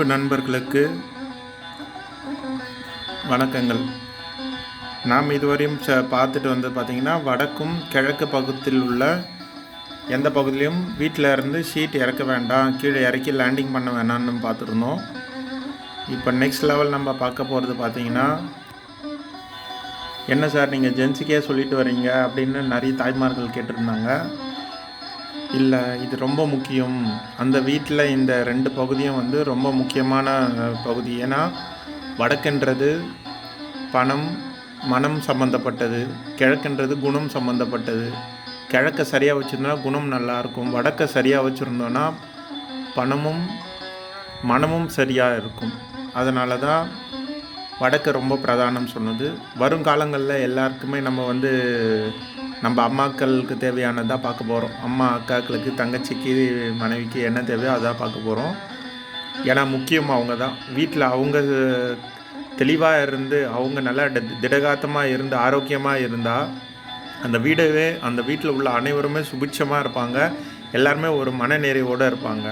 நண்பர்களுக்கு வணக்கங்கள். நாம் இதுவரையும் ச பார்த்துட்டு வந்து பார்த்திங்கன்னா வடக்கும் கிழக்கு பகுதியில் உள்ள எந்த பகுதியிலையும் வீட்டில் இருந்து ஷீட் இறக்க வேண்டாம் கீழே இறக்கி லேண்டிங் பண்ண வேணாம்னு பார்த்துருந்தோம். இப்போ நெக்ஸ்ட் லெவல் நம்ம பார்க்க போகிறது பார்த்தீங்கன்னா என்ன சார் நீங்கள் ஜென்ஸுக்கே சொல்லிட்டு வரீங்க அப்படின்னு நிறைய தாய்மார்கள் கேட்டிருந்தாங்க. இல்லை இது ரொம்ப முக்கியம். அந்த வீட்டில் இந்த ரெண்டு பகுதியும் வந்து ரொம்ப முக்கியமான பகுதி. ஏன்னா வடக்குன்றது பணம் மனம் சம்மந்தப்பட்டது கிழக்குன்றது குணம் சம்மந்தப்பட்டது கிழக்க சரியாக வச்சுருந்தோன்னா குணம் நல்லாயிருக்கும் வடக்க சரியாக வச்சுருந்தோன்னா பணமும் மனமும் சரியாக இருக்கும். அதனால தான் வடக்கு ரொம்ப பிரதானம் சொன்னது. வருங்காலங்களில் எல்லாருக்குமே நம்ம வந்து நம்ம அம்மாக்களுக்கு தேவையானதாக பார்க்க போகிறோம் அம்மா அக்காக்களுக்கு தங்கச்சிக்கு மனைவிக்கு என்ன தேவையோ அதான் பார்க்க போகிறோம் ஏன்னா முக்கியம் அவங்க தான் வீட்டில் அவங்க தெளிவாக இருந்து அவங்க நல்லா திடகாத்தமாக இருந்து ஆரோக்கியமாக இருந்தால் அந்த வீடவே அந்த வீட்டில் உள்ள அனைவருமே சுபிட்சமாக இருப்பாங்க. எல்லாருமே ஒரு மனநிறைவோடு இருப்பாங்க.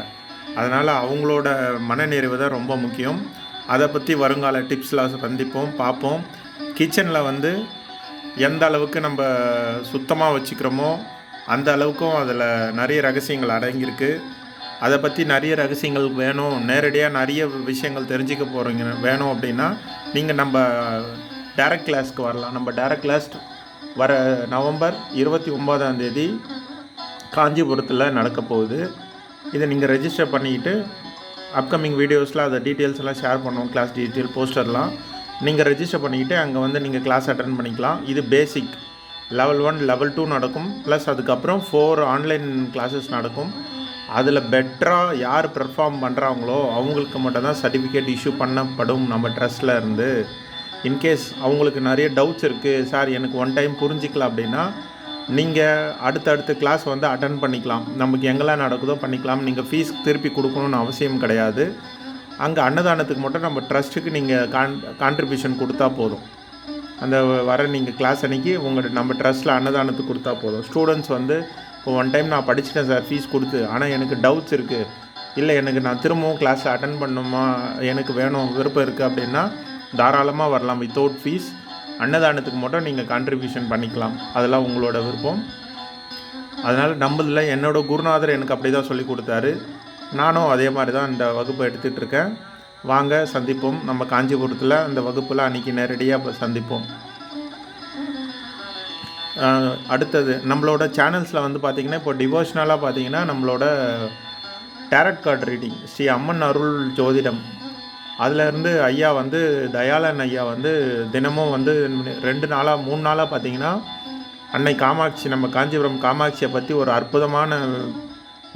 அதனால் அவங்களோட மனநிறைவு தான் ரொம்ப முக்கியம். அதை பற்றி வருங்கால டிப்ஸ்லாம் சந்திப்போம் பார்ப்போம் கிச்சனில் வந்து எந்த அளவுக்கு நம்ம சுத்தமாக வச்சுக்கிறோமோ அந்த அளவுக்கும் அதில் நிறைய ரகசியங்கள் அடங்கியிருக்கு. அதை பற்றி நிறைய ரகசியங்கள் வேணும். நேரடியாக நிறைய விஷயங்கள் தெரிஞ்சுக்க போகிறீங்க வேணும் அப்படின்னா நீங்கள் நம்ம டேரக்ட் கிளாஸ்க்கு வரலாம். நம்ம டேரக்ட் கிளாஸ் வர நவம்பர் இருபத்தி ஒன்பதாம் தேதி காஞ்சிபுரத்தில் நடக்க போகுது. இதை நீங்கள் ரெஜிஸ்டர் பண்ணிக்கிட்டு அப்கமிங் வீடியோஸில் அதை டீட்டெயில்ஸ் எல்லாம் ஷேர் பண்ணுவோம். கிளாஸ் டீட்டெயில் போஸ்டர்லாம் நீங்கள் ரெஜிஸ்டர் பண்ணிக்கிட்டு அங்கே வந்து நீங்கள் கிளாஸ் அட்டன் பண்ணிக்கலாம். இது basic level one level two நடக்கும். ப்ளஸ் அதுக்கப்புறம் ஃபோர் ஆன்லைன் கிளாஸஸ் நடக்கும். அதில் பெட்டராக யார் பெர்ஃபார்ம் பண்ணுறாங்களோ அவங்களுக்கு மட்டும்தான் சர்டிஃபிகேட் இஷ்யூ பண்ணப்படும் நம்ம ட்ரஸ்ட்டில் இருந்து. இன்கேஸ் அவங்களுக்கு நிறைய டவுட்ஸ் இருக்குது சார் எனக்கு ஒன் டைம் புரிஞ்சிக்கல அப்படின்னா நீங்கள் அடுத்தடுத்த கிளாஸ் வந்து அட்டன் பண்ணிக்கலாம். நமக்கு எங்கெல்லாம் நடக்குதோ பண்ணிக்கலாம். நீங்கள் ஃபீஸ் திருப்பி கொடுக்கணும்னு அவசியம் கிடையாது. அங்கே அன்னதானத்துக்கு மட்டும் நம்ம ட்ரஸ்ட்டுக்கு நீங்கள் கான் கான்ட்ரிபியூஷன் கொடுத்தா போதும். அந்த வர நீங்கள் கிளாஸ் அன்றைக்கி உங்கள் நம்ம ட்ரஸ்ட்டில் அன்னதானத்துக்கு கொடுத்தா போதும். ஸ்டூடெண்ட்ஸ் வந்து இப்போ ஒன் டைம் நான் படிச்சிட்டேன் சார் ஃபீஸ் கொடுத்து. ஆனால் எனக்கு டவுட்ஸ் இருக்குது இல்லை எனக்கு நான் திரும்பவும் கிளாஸ் அட்டன் பண்ணணுமா எனக்கு வேணும் விருப்பம் இருக்குது அப்படின்னா தாராளமாக வரலாம். வித்தவுட் ஃபீஸ் அன்னதானத்துக்கு மட்டும் நீங்கள் கான்ட்ரிபியூஷன் பண்ணிக்கலாம். அதெல்லாம் உங்களோட விருப்பம். அதனால் நம்மளில் என்னோடய குருநாதர் எனக்கு அப்படி தான் சொல்லி கொடுத்தாரு. நானும் அதே மாதிரி தான் இந்த வகுப்பை எடுத்துகிட்டு இருக்கேன் வாங்க சந்திப்போம். நம்ம காஞ்சிபுரத்தில் அந்த வகுப்பில் அன்றைக்கி நேரடியாக சந்திப்போம். அடுத்தது நம்மளோட சேனல்ஸில் வந்து பார்த்திங்கன்னா இப்போ டிவோஷனலாக பார்த்தீங்கன்னா நம்மளோட tarot card reading Sri Amman Arul Jothidam. அதிலேருந்து ஐயா வந்து தயாளன் ஐயா வந்து தினமும் வந்து ரெண்டு நாளாக மூணு நாளாக பார்த்தீங்கன்னா அன்னை காமாட்சி நம்ம காஞ்சிபுரம் காமாட்சியை பற்றி ஒரு அற்புதமான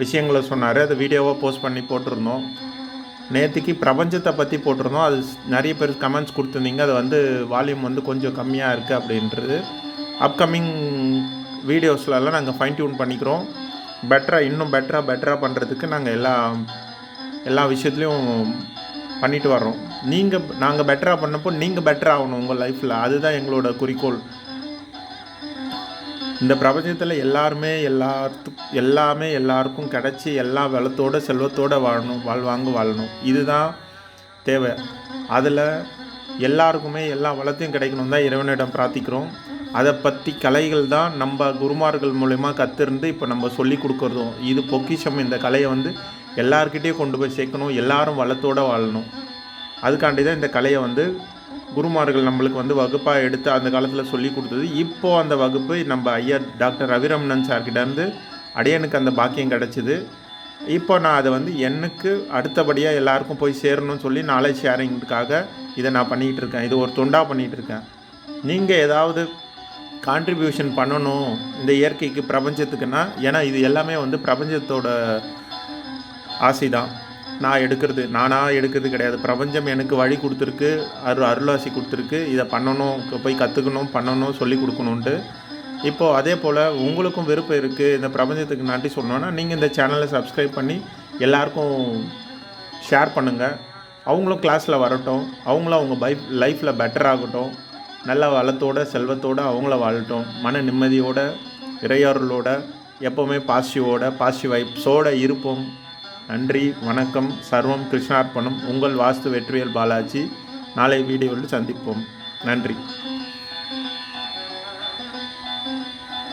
விஷயங்களை சொன்னார். அதை வீடியோவாக போஸ்ட் பண்ணி போட்டிருந்தோம். நேற்றுக்கு பிரபஞ்சத்தை பற்றி போட்டிருந்தோம். அது நிறைய பேர் கமெண்ட்ஸ் கொடுத்துருந்தீங்க. அது வந்து வால்யூம் வந்து கொஞ்சம் கம்மியாக இருக்குது அப்படின்றது. அப்கமிங் வீடியோஸ்லலாம் நாங்கள் ஃபைன் டியூன் பண்ணிக்கிறோம். பெட்டராக இன்னும் பெட்டராக பெட்டராக பண்ணுறதுக்கு நாங்கள் எல்லா எல்லா விஷயத்துலையும் பண்ணிட்டு வர்றோம். நீங்கள் நாங்கள் பெட்டராக பண்ணப்போ நீங்கள் பெட்டர் ஆகணும் உங்கள் லைஃப்பில் அதுதான் எங்களோட குறிக்கோள். இந்த பிரபஞ்சத்தில் எல்லாருமே எல்லாத்து எல்லாமே எல்லாருக்கும் கிடச்சி எல்லா வளத்தோட செல்வத்தோடு வாழணும் வாழ்வாங்க வாழணும். இதுதான் தேவை. அதில் எல்லாருக்குமே எல்லா வளத்தையும் கிடைக்கணும் தான் இறைவனிடம் பிரார்த்திக்கிறோம். அதை பற்றி கலைகள் தான் நம்ம குருமார்கள் மூலயமா கற்றுருந்து இப்போ நம்ம சொல்லி கொடுக்குறதும். இது பொக்கிஷம். இந்த கலையை வந்து எல்லார்கிட்டேயும் கொண்டு போய் சேர்க்கணும் எல்லாரும் வளத்தோடு வாழணும். அதுக்காண்டி தான் இந்த கலையை வந்து குருமார்கள் நம்மளுக்கு வந்து வகுப்பாக எடுத்து அந்த காலத்தில் சொல்லி கொடுத்தது. இப்போ அந்த வகுப்பு நம்ம ஐயா டாக்டர் ரவிரமணன் சார்கிட்டேருந்து அடியனுக்கு அந்த பாக்கியம் கிடச்சிது. இப்போ நான் அதை வந்து எனக்கு அடுத்தபடியாக எல்லாருக்கும் போய் சேரணும்னு சொல்லி நாலேஜ் ஷேரிங்காக இதை நான் பண்ணிகிட்டு இருக்கேன். இது ஒரு தொண்டாக பண்ணிகிட்டு இருக்கேன். நீங்கள் ஏதாவது கான்ட்ரிபியூஷன் பண்ணணும் இந்த இயற்கைக்கு பிரபஞ்சத்துக்குன்னா ஏன்னா இது எல்லாமே வந்து பிரபஞ்சத்தோட ஆசை தான் நான் எடுக்கிறது நானாக எடுக்கிறது கிடையாது. பிரபஞ்சம் எனக்கு வழி கொடுத்துருக்கு அரு அருளாசி கொடுத்துருக்கு. இதை பண்ணணும் போய் கற்றுக்கணும் பண்ணணும் சொல்லி கொடுக்கணுன்ட்டு இப்போது அதே போல் உங்களுக்கும் விருப்பம் இருக்குது இந்த பிரபஞ்சத்துக்கு நன்றி சொல்லணும்னா நீங்கள் இந்த சேனலை சப்ஸ்கிரைப் பண்ணி எல்லாருக்கும் ஷேர் பண்ணுங்கள் அவங்களும் கிளாஸில் வரட்டும். அவங்களும் அவங்க பை லைஃப்பில் பெட்டர் ஆகட்டும். நல்ல வளத்தோட செல்வத்தோடு அவங்கள வாழட்டும். மன நிம்மதியோட இறையாறுகளோட எப்போவுமே பாசிட்டிவோட பாசிட்டிவ் வைப்ஸோடு இருப்போம். நன்றி வணக்கம் சர்வம் கிருஷ்ணார்ப்பணம் உங்கள் வாஸ்து வெற்றியல் பாலாஜி. நாளை வீடியோவில் சந்திப்போம். நன்றி.